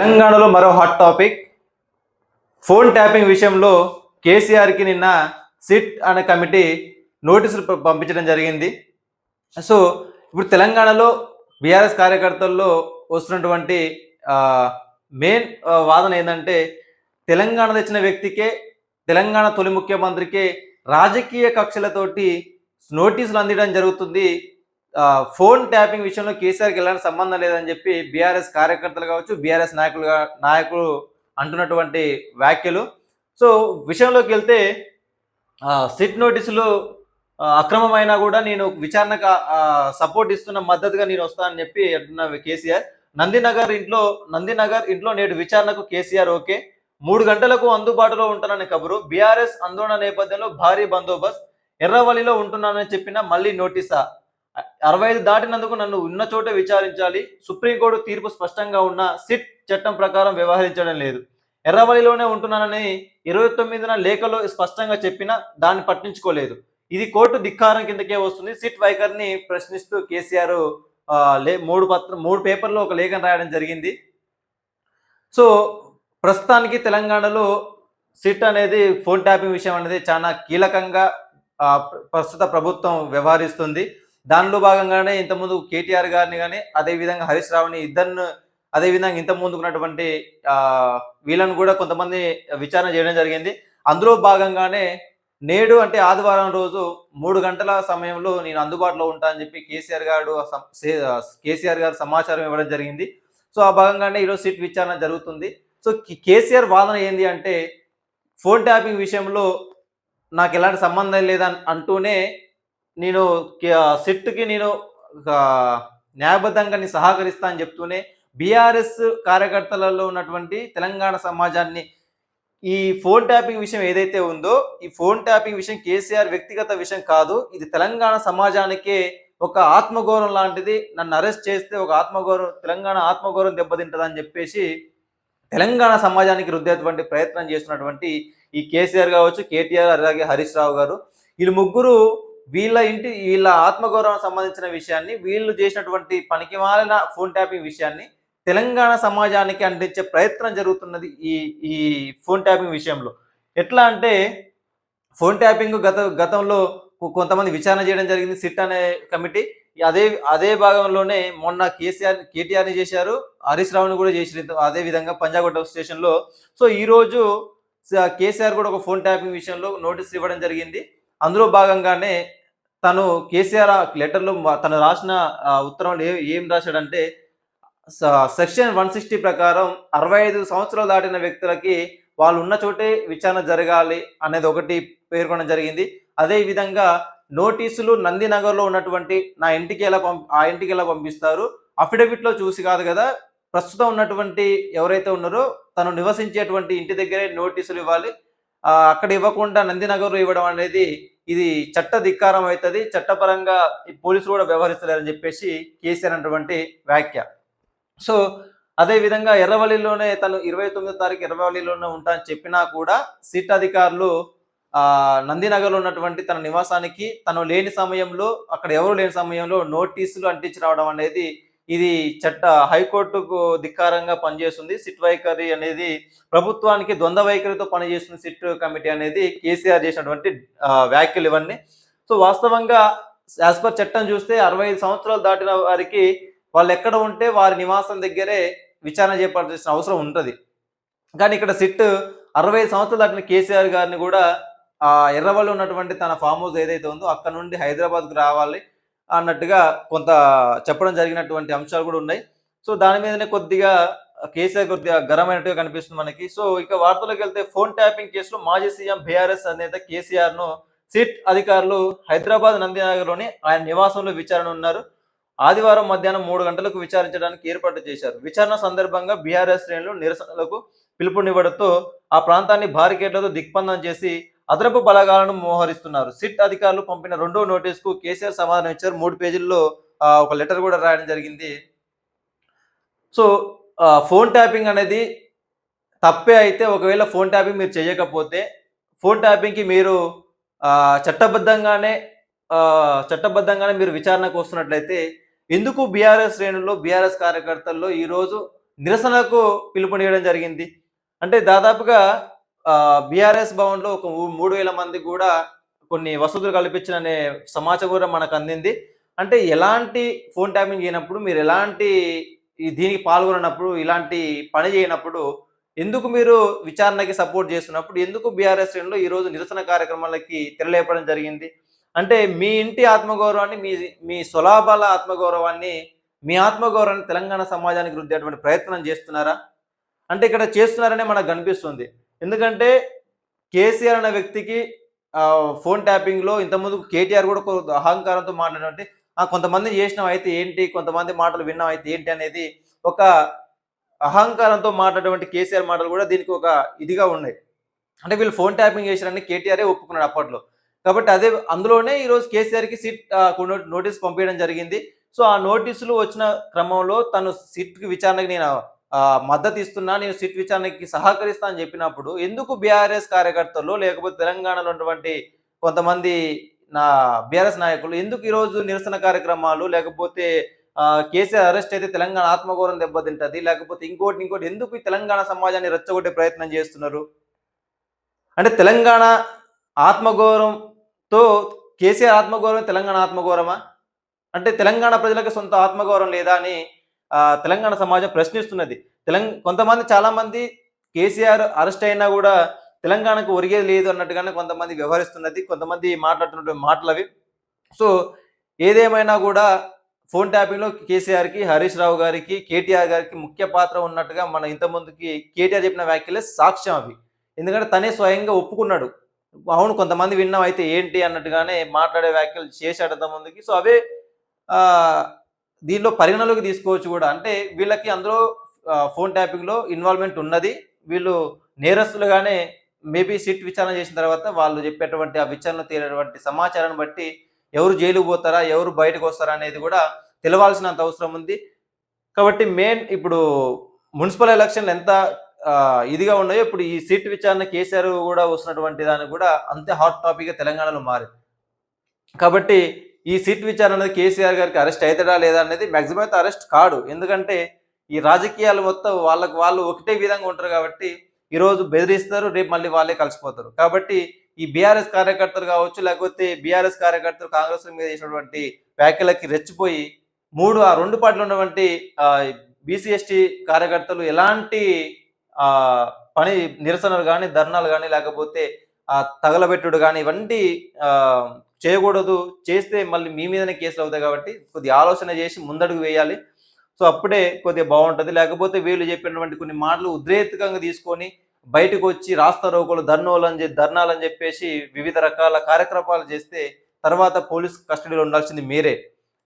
తెలంగాణలో మరో hot topic phone tapping విషయంలో కేసీఆర్కి నిన్న సిట్ అనే కమిటీ నోటీసులు ప- పంపించడం జరిగింది. సో ఇప్పుడు తెలంగాణలో బీఆర్ఎస్ కార్యకర్తల్లో వస్తున్నటువంటి మెయిన్ వాదన ఏంటంటే తెలంగాణ తెచ్చిన వ్యక్తికే తెలంగాణ తొలి ముఖ్యమంత్రికే రాజకీయ కక్షలతోటి నోటీసులు అందించడం జరుగుతుంది. ఫోన్ ట్యాపింగ్ విషయంలో కేసీఆర్కి ఎలాంటి సంబంధం లేదని చెప్పి బీఆర్ఎస్ కార్యకర్తలు కావచ్చు బీఆర్ఎస్ నాయకులుగా నాయకులు అంటున్నటువంటి వ్యాఖ్యలు. సో విషయంలోకి వెళ్తే సిట్ నోటీసులు అక్రమమైనా కూడా నేను విచారణకు సపోర్ట్ ఇస్తున్న మద్దతుగా నేను వస్తానని చెప్పి అంటున్న కేసీఆర్. నందినగర్ ఇంట్లో నందినగర్ ఇంట్లో నేడు విచారణకు కేసీఆర్ ఓకే. మూడు గంటలకు అందుబాటులో ఉంటానని కబురు. బీఆర్ఎస్ ఆందోళన నేపథ్యంలో భారీ బందోబస్తు ఎర్రవల్లిలో ఉంటున్నానని చెప్పిన మళ్ళీ నోటీసా? అరవై ఐదు దాటినందుకు నన్ను ఉన్న చోటే విచారించాలి. సుప్రీంకోర్టు తీర్పు స్పష్టంగా ఉన్న సిట్ చట్టం ప్రకారం వ్యవహరించడం లేదు. ఎర్రవల్లిలోనే ఉంటున్నానని ఇరవై తొమ్మిదిన లేఖలో స్పష్టంగా చెప్పినా దాన్ని పట్టించుకోలేదు. ఇది కోర్టు ధిక్కారం కిందకే వస్తుంది. సిట్ వైఖరిని ప్రశ్నిస్తూ కేసీఆర్ లే మూడు పత్ర మూడు పేపర్లో ఒక లేఖను రాయడం జరిగింది. సో ప్రస్తుతానికి తెలంగాణలో సిట్ అనేది ఫోన్ ట్యాపింగ్ విషయం అనేది చాలా కీలకంగా ప్రస్తుత ప్రభుత్వం వ్యవహరిస్తుంది. దానిలో భాగంగానే ఇంతకుముందు కేటీఆర్ గారిని కానీ అదేవిధంగా హరీష్ రావుని ఇద్దరిని అదేవిధంగా ఇంత ముందుకున్నటువంటి ఆ, వీళ్ళని కూడా కొంతమంది విచారణ చేయడం జరిగింది. అందులో భాగంగానే నేడు అంటే ఆదివారం రోజు మూడు గంటల సమయంలో నేను అందుబాటులో ఉంటా అని చెప్పి కేసీఆర్ గారు కేసీఆర్ గారు సమాచారం ఇవ్వడం జరిగింది. సో ఆ భాగంగానే ఈరోజు సిట్ విచారణ జరుగుతుంది. సో కేసీఆర్ వాదన ఏంది అంటే ఫోన్ ట్యాపింగ్ విషయంలో నాకు ఎలాంటి సంబంధం లేదని అంటూనే నేను సిట్కి నేను న్యాయబద్ధంగా నేను సహకరిస్తా అని చెప్తూనే బీఆర్ఎస్ కార్యకర్తలలో ఉన్నటువంటి తెలంగాణ సమాజాన్ని ఈ ఫోన్ ట్యాపింగ్ విషయం ఏదైతే ఉందో ఈ ఫోన్ ట్యాపింగ్ విషయం కేసీఆర్ వ్యక్తిగత విషయం కాదు ఇది తెలంగాణ సమాజానికే ఒక ఆత్మగౌరవం లాంటిది. నన్ను అరెస్ట్ చేస్తే ఒక ఆత్మగౌరవం తెలంగాణ ఆత్మగౌరవం అని చెప్పేసి తెలంగాణ సమాజానికి రుద్దేటువంటి ప్రయత్నం చేస్తున్నటువంటి ఈ కేసీఆర్ కావచ్చు కేటీఆర్ అలాగే హరీష్ రావు గారు. వీళ్ళు ముగ్గురు వీళ్ళ ఇంటి వీళ్ళ ఆత్మగౌరవం సంబంధించిన విషయాన్ని వీళ్ళు చేసినటువంటి పనికి మాలిన ఫోన్ ట్యాపింగ్ విషయాన్ని తెలంగాణ సమాజానికి అందించే ప్రయత్నం జరుగుతున్నది ఈ ఈ ఫోన్ ట్యాపింగ్ విషయంలో. ఎట్లా అంటే ఫోన్ ట్యాపింగ్ గత గతంలో కొంతమంది విచారణ చేయడం జరిగింది సిట్ అనే కమిటీ. అదే అదే భాగంలోనే మొన్న కేసీఆర్ కేటీఆర్ని చేశారు హరీష్ రావుని కూడా చేసారు అదే విధంగా పంజాగుట్ట స్టేషన్లో. సో ఈరోజు కేసీఆర్ కూడా ఒక ఫోన్ ట్యాపింగ్ విషయంలో నోటీస్ ఇవ్వడం జరిగింది. అందులో భాగంగానే తను కేసీఆర్ లెటర్లో తను రాసిన ఉత్తరంలో ఏ- ఏం రాశాడంటే స- సెక్షన్ వన్ సిక్స్టీ ప్రకారం అరవై ఐదు సంవత్సరాలు దాటిన వ్యక్తులకి వాళ్ళు ఉన్న చోటే విచారణ జరగాలి అనేది ఒకటి పేర్కొనడం జరిగింది. అదే విధంగా నోటీసులు నందినగర్లో ఉన్నటువంటి నా ఇంటికి ఎలా పంప ఆ ఇంటికి ఎలా పంపిస్తారు? అఫిడవిట్లో చూసి కాదు కదా ప్రస్తుతం ఉన్నటువంటి ఎవరైతే ఉన్నారో తను నివసించేటువంటి ఇంటి దగ్గరే నోటీసులు ఇవ్వాలి. అక్కడ ఇవ్వకుండా నందినగర్లో ఇవ్వడం అనేది ఇది చట్ట ధిక్కారం అవుతుంది. చట్టపరంగా ఈ పోలీసులు కూడా వ్యవహరిస్తలేరని చెప్పేసి కేసీఆర్ అన్నటువంటి వ్యాఖ్య. సో అదే విధంగా ఎర్రవల్లిలోనే తను ఇరవై తొమ్మిదో తారీఖు ఎర్రవల్లిలోనే ఉంటా అని చెప్పినా కూడా సిట్ అధికారులు నందినగర్లో ఉన్నటువంటి తన నివాసానికి తను లేని సమయంలో అక్కడ ఎవరు లేని సమయంలో నోటీసులు అంటించి రావడం అనేది ఇది చట్ట హైకోర్టుకు ధిక్కారంగా పనిచేస్తుంది. సిట్ వైఖరి అనేది ప్రభుత్వానికి ద్వంద్వ వైఖరితో పనిచేస్తుంది. సిట్ కమిటీ అనేది కేసీఆర్ చేసినటువంటి వ్యాఖ్యలు ఇవన్నీ. సో వాస్తవంగా యాజ్ పర్ చట్టం చూస్తే అరవై ఐదు సంవత్సరాలు దాటిన వారికి వాళ్ళు ఎక్కడ ఉంటే వారి నివాసం దగ్గరే విచారణ చేపట్టాల్సిన అవసరం ఉంటుంది. కానీ ఇక్కడ సిట్ అరవై ఐదు సంవత్సరాలు దాటిన కేసీఆర్ గారిని కూడా ఆ ఎర్రవల్లి ఉన్నటువంటి తన ఫామ్ హౌస్ ఏదైతే ఉందో అక్కడ నుండి హైదరాబాద్కు రావాలి. అన్నట్టుగా కొంత చెప్పడం జరిగినటువంటి అంశాలు కూడా ఉన్నాయి. సో దాని మీదనే కొద్దిగా కేసీఆర్ కొద్దిగా గరమైనట్టుగా కనిపిస్తుంది మనకి. సో ఇక వార్తలకు వెళ్తే ఫోన్ ట్యాపింగ్ కేసులో మాజీ సీఎం బీఆర్ఎస్ అధినేత కేసీఆర్ను సిట్ అధికారులు హైదరాబాద్ నందినగర్లోని ఆయన నివాసంలో విచారణ ఉన్నారు. ఆదివారం మధ్యాహ్నం మూడు గంటలకు విచారించడానికి ఏర్పాటు చేశారు. విచారణ సందర్భంగా బీఆర్ఎస్ శ్రేణులు నిరసనలకు పిలుపునివ్వడంతో ఆ ప్రాంతాన్ని బారికేడ్లతో దిగ్బంధం చేసి అదనపు బలగాలను మోహరిస్తున్నారు. సిట్ అధికారులు పంపిన రెండో నోటీసుకు కేసీఆర్ సమాధానం ఇచ్చారు. మూడు పేజీల్లో ఒక లెటర్ కూడా రాయడం జరిగింది. సో ఫోన్ ట్యాపింగ్ అనేది తప్పే అయితే ఒకవేళ ఫోన్ ట్యాపింగ్ మీరు చేయకపోతే ఫోన్ ట్యాపింగ్కి మీరు చట్టబద్ధంగానే చట్టబద్ధంగానే మీరు విచారణకు వస్తున్నట్లయితే ఎందుకు బీఆర్ఎస్ శ్రేణుల్లో బీఆర్ఎస్ కార్యకర్తల్లో ఈరోజు నిరసనకు పిలుపునియడం జరిగింది? అంటే దాదాపుగా బీఆర్ఎస్ భవన్లో ఒక మూడు వేల మంది కూడా కొన్ని వసతులు కల్పించిన అనే సమాచారం కూడా మనకు అందింది. అంటే ఎలాంటి ఫోన్ ట్యాపింగ్ చేయనప్పుడు మీరు ఎలాంటి దీనికి పాల్గొనప్పుడు ఇలాంటి పని చేయనప్పుడు ఎందుకు మీరు విచారణకి సపోర్ట్ చేస్తున్నప్పుడు ఎందుకు బీఆర్ఎస్ శ్రేణిలో ఈరోజు నిరసన కార్యక్రమాలకి తెరలేపడం జరిగింది? అంటే మీ ఇంటి ఆత్మగౌరవాన్ని మీ మీ స్వలాభాల ఆత్మగౌరవాన్ని మీ ఆత్మగౌరవాన్ని తెలంగాణ సమాజానికి రుద్దేటువంటి ప్రయత్నం చేస్తున్నారా? అంటే ఇక్కడ చేస్తున్నారనే మనకు కనిపిస్తుంది. ఎందుకంటే కేసీఆర్ అనే వ్యక్తికి ఫోన్ ట్యాపింగ్లో ఇంతకుముందు కేటీఆర్ కూడా కొంత అహంకారంతో మాట్లాడినట్టు కొంతమంది చేసినాం అయితే ఏంటి కొంతమంది మాటలు విన్నాం అయితే ఏంటి అనేది ఒక అహంకారంతో మాట్లాడేటువంటి కేసీఆర్ మాటలు కూడా దీనికి ఒక ఇదిగా ఉన్నాయి. అంటే వీళ్ళు ఫోన్ ట్యాపింగ్ చేశారని కేటీఆరే ఒప్పుకున్నాడు అప్పట్లో. కాబట్టి అదే అందులోనే ఈరోజు కేసీఆర్కి సిట్ కొన్ని నోటీస్ పంపించడం జరిగింది. సో ఆ నోటీసులు వచ్చిన క్రమంలో తను సిట్కి విచారణకి నేను మద్దతు ఇస్తున్నా నేను సిట్ విచారణకి సహకరిస్తా అని చెప్పినప్పుడు ఎందుకు బీఆర్ఎస్ కార్యకర్తలు లేకపోతే తెలంగాణలో ఉన్నటువంటి కొంతమంది నా బీఆర్ఎస్ నాయకులు ఎందుకు ఈరోజు నిరసన కార్యక్రమాలు లేకపోతే కేసీఆర్ అరెస్ట్ అయితే తెలంగాణ ఆత్మగౌరవం దెబ్బతింటది లేకపోతే ఇంకోటి ఇంకోటి ఎందుకు ఈ తెలంగాణ సమాజాన్ని రెచ్చగొట్టే ప్రయత్నం చేస్తున్నారు? అంటే తెలంగాణ ఆత్మగౌరవంతో కేసీఆర్ ఆత్మగౌరవం తెలంగాణ ఆత్మగౌరవమా? అంటే తెలంగాణ ప్రజలకు సొంత ఆత్మగౌరవం లేదా అని తెలంగాణ సమాజం ప్రశ్నిస్తున్నది. తెలంగ కొంతమంది చాలామంది కేసీఆర్ అరెస్ట్ అయినా కూడా తెలంగాణకు ఒరిగేది లేదు అన్నట్టుగానే కొంతమంది వ్యవహరిస్తున్నది కొంతమంది మాట్లాడుతున్నటువంటి మాటలు అవి. సో ఏదేమైనా కూడా ఫోన్ ట్యాపింగ్లో కేసీఆర్కి హరీష్ రావు గారికి కేటీఆర్ గారికి ముఖ్య పాత్ర ఉన్నట్టుగా మన ఇంతకుముందుకి కేటీఆర్ చెప్పిన వ్యాఖ్యలే సాక్ష్యం అవి. ఎందుకంటే తనే స్వయంగా ఒప్పుకున్నాడు. అవును కొంతమంది విన్నాం అయితే ఏంటి అన్నట్టుగానే మాట్లాడే వ్యాఖ్యలు చేశాడు అంతమందికి సో అవే దీనిలో పరిగణలోకి తీసుకోవచ్చు కూడా. అంటే వీళ్ళకి అందులో ఫోన్ ట్యాపింగ్లో ఇన్వాల్వ్మెంట్ ఉన్నది. వీళ్ళు నేరస్తులుగానే మేబీ సిట్ విచారణ చేసిన తర్వాత వాళ్ళు చెప్పేటువంటి ఆ విచారణ తీరేటువంటి సమాచారాన్ని బట్టి ఎవరు జైలుకు పోతారా ఎవరు బయటకు వస్తారా అనేది కూడా తెలవాల్సినంత అవసరం ఉంది. కాబట్టి మెయిన్ ఇప్పుడు మున్సిపల్ ఎలక్షన్లు ఎంత ఇదిగా ఉన్నాయో ఇప్పుడు ఈ సీట్ విచారణ కేసీఆర్ కూడా వస్తున్నటువంటి దాన్ని కూడా అంతే హాట్ టాపిక్గా తెలంగాణలో మారింది. కాబట్టి ఈ సీట్ విచారణ అనేది కేసీఆర్ గారికి అరెస్ట్ అవుతాడా లేదా అనేది మ్యాక్సిమం అయితే అరెస్ట్ కాడు. ఎందుకంటే ఈ రాజకీయాలు మొత్తం వాళ్ళకు వాళ్ళు ఒకటే విధంగా ఉంటారు కాబట్టి ఈరోజు బెదిరిస్తారు రేపు మళ్ళీ వాళ్ళే కలిసిపోతారు. కాబట్టి ఈ బీఆర్ఎస్ కార్యకర్తలు కావచ్చు లేకపోతే బీఆర్ఎస్ కార్యకర్తలు కాంగ్రెస్ మీద చేసినటువంటి వ్యాఖ్యలకి రెచ్చిపోయి మూడు ఆ రెండు పార్టీలు ఉన్నటువంటి బీసీ ఎస్టీ కార్యకర్తలు ఎలాంటి పని నిరసనలు కానీ ధర్నాలు కానీ లేకపోతే తగలబెట్టుడు కానీ ఇవన్నీ చేయకూడదు చేస్తే మళ్ళీ మీ మీదనే కేసులు అవుతాయి కాబట్టి కొద్దిగా ఆలోచన చేసి ముందడుగు వేయాలి. సో అప్పుడే కొద్దిగా బాగుంటుంది. లేకపోతే వీళ్ళు చెప్పినటువంటి కొన్ని మాటలు ఉద్రేతకంగా తీసుకొని బయటకు వచ్చి రాస్తా రోకోలు ధర్నోలు అని చెప్పి ధర్నాలు అని చెప్పేసి వివిధ రకాల కార్యక్రమాలు చేస్తే తర్వాత పోలీస్ కస్టడీలో ఉండాల్సింది మీరే.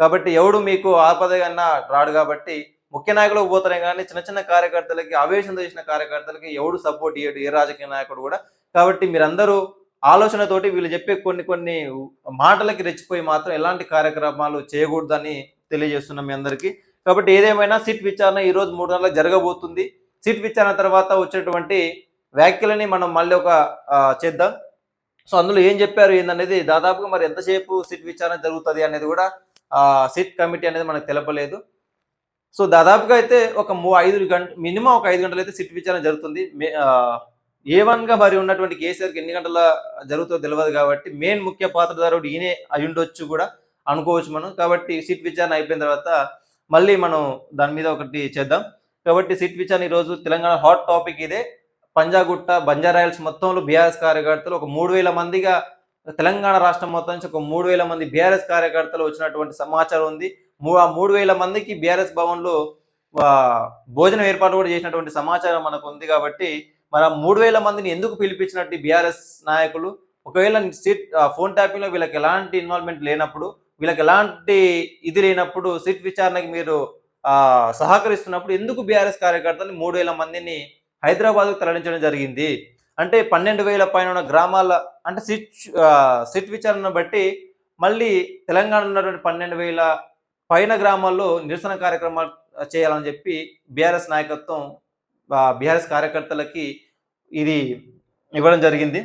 కాబట్టి ఎవడు మీకు ఆపదగా రాడు కాబట్టి ముఖ్య నాయకులకు పోతారే కానీ చిన్న చిన్న కార్యకర్తలకి ఆవేశంతో చేసిన కార్యకర్తలకి ఎవడు సపోర్ట్ ఇయ్యడు? ఏ రాజకీయ నాయకుడు కూడా? కాబట్టి మీరందరూ ఆలోచనతోటి వీళ్ళు చెప్పే కొన్ని కొన్ని మాటలకి రెచ్చిపోయి మాత్రం ఎలాంటి కార్యక్రమాలు చేయకూడదని తెలియజేస్తున్నాం మీ అందరికీ. కాబట్టి ఏదేమైనా సిట్ విచారణ ఈరోజు మూడు నెలలకు జరగబోతుంది. సిట్ విచారణ తర్వాత వచ్చేటువంటి వ్యాఖ్యలని మనం మళ్ళీ ఒక చేద్దాం. సో అందులో ఏం చెప్పారు ఏందనేది దాదాపుగా మరి ఎంతసేపు సిట్ విచారణ జరుగుతుంది అనేది కూడా సిట్ కమిటీ అనేది మనకు తెలపలేదు. సో దాదాపుగా అయితే ఒక ఐదు గంట మినిమం ఒక ఐదు గంటలు అయితే సిట్ విచారణ జరుగుతుంది. మే- ఏ వన్గా మరి ఉన్నటువంటి కేసీఆర్కి ఎన్ని గంటల జరుగుతుందో తెలియదు కాబట్టి మెయిన్ ముఖ్య పాత్రధారుడు ఈయనే అయి కూడా అనుకోవచ్చు మనం. కాబట్టి సిట్ విచారణ అయిపోయిన తర్వాత మళ్ళీ మనం దాని మీద ఒకటి చేద్దాం. కాబట్టి సిట్ విచారణ ఈరోజు తెలంగాణ హాట్ టాపిక్ ఇదే. పంజాగుట్ట బంజారాయల్స్ మొత్తంలో బీఆర్ఎస్ కార్యకర్తలు ఒక మూడు వేల మందిగా తెలంగాణ రాష్ట్రం మొత్తం నుంచి ఒక మూడు వేల మంది బీఆర్ఎస్ కార్యకర్తలు వచ్చినటువంటి సమాచారం ఉంది. ఆ మూడు వేల మందికి బీఆర్ఎస్ భవన్లో భోజనం ఏర్పాటు కూడా చేసినటువంటి సమాచారం మనకు ఉంది కాబట్టి మరి ఆ మూడు వేల మందిని ఎందుకు పిలిపించినట్టు బీఆర్ఎస్ నాయకులు? ఒకవేళ సిట్ ఫోన్ ట్యాపింగ్లో వీళ్ళకి ఎలాంటి ఇన్వాల్వ్మెంట్ లేనప్పుడు వీళ్ళకి ఎలాంటి ఇది లేనప్పుడు సిట్ విచారణకి మీరు సహకరిస్తున్నప్పుడు ఎందుకు బీఆర్ఎస్ కార్యకర్తలు మూడు వేల మందిని హైదరాబాద్కు తరలించడం జరిగింది? అంటే పన్నెండు వేల పైన ఉన్న గ్రామాల అంటే సిట్ సీట్ సిట్ విచారణను బట్టి మళ్ళీ తెలంగాణ ఉన్నటువంటి పన్నెండు వేల పైన గ్రామాల్లో నిరసన కార్యక్రమాలు చేయాలని చెప్పి బీఆర్ఎస్ నాయకత్వం బీఆర్ఎస్ కార్యకర్తలకి ఇది ఇవ్వడం జరిగింది.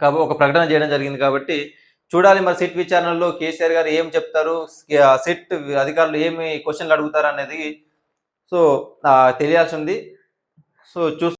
కాబట్టి ఒక ప్రకటన చేయడం జరిగింది కాబట్టి చూడాలి మరి సిట్ విచారణలో కేసీఆర్ గారు ఏం చెప్తారు సిట్ అధికారులు ఏమి క్వశ్చన్లు అడుగుతారు అనేది సో తెలియాల్సి ఉంది. సో చూ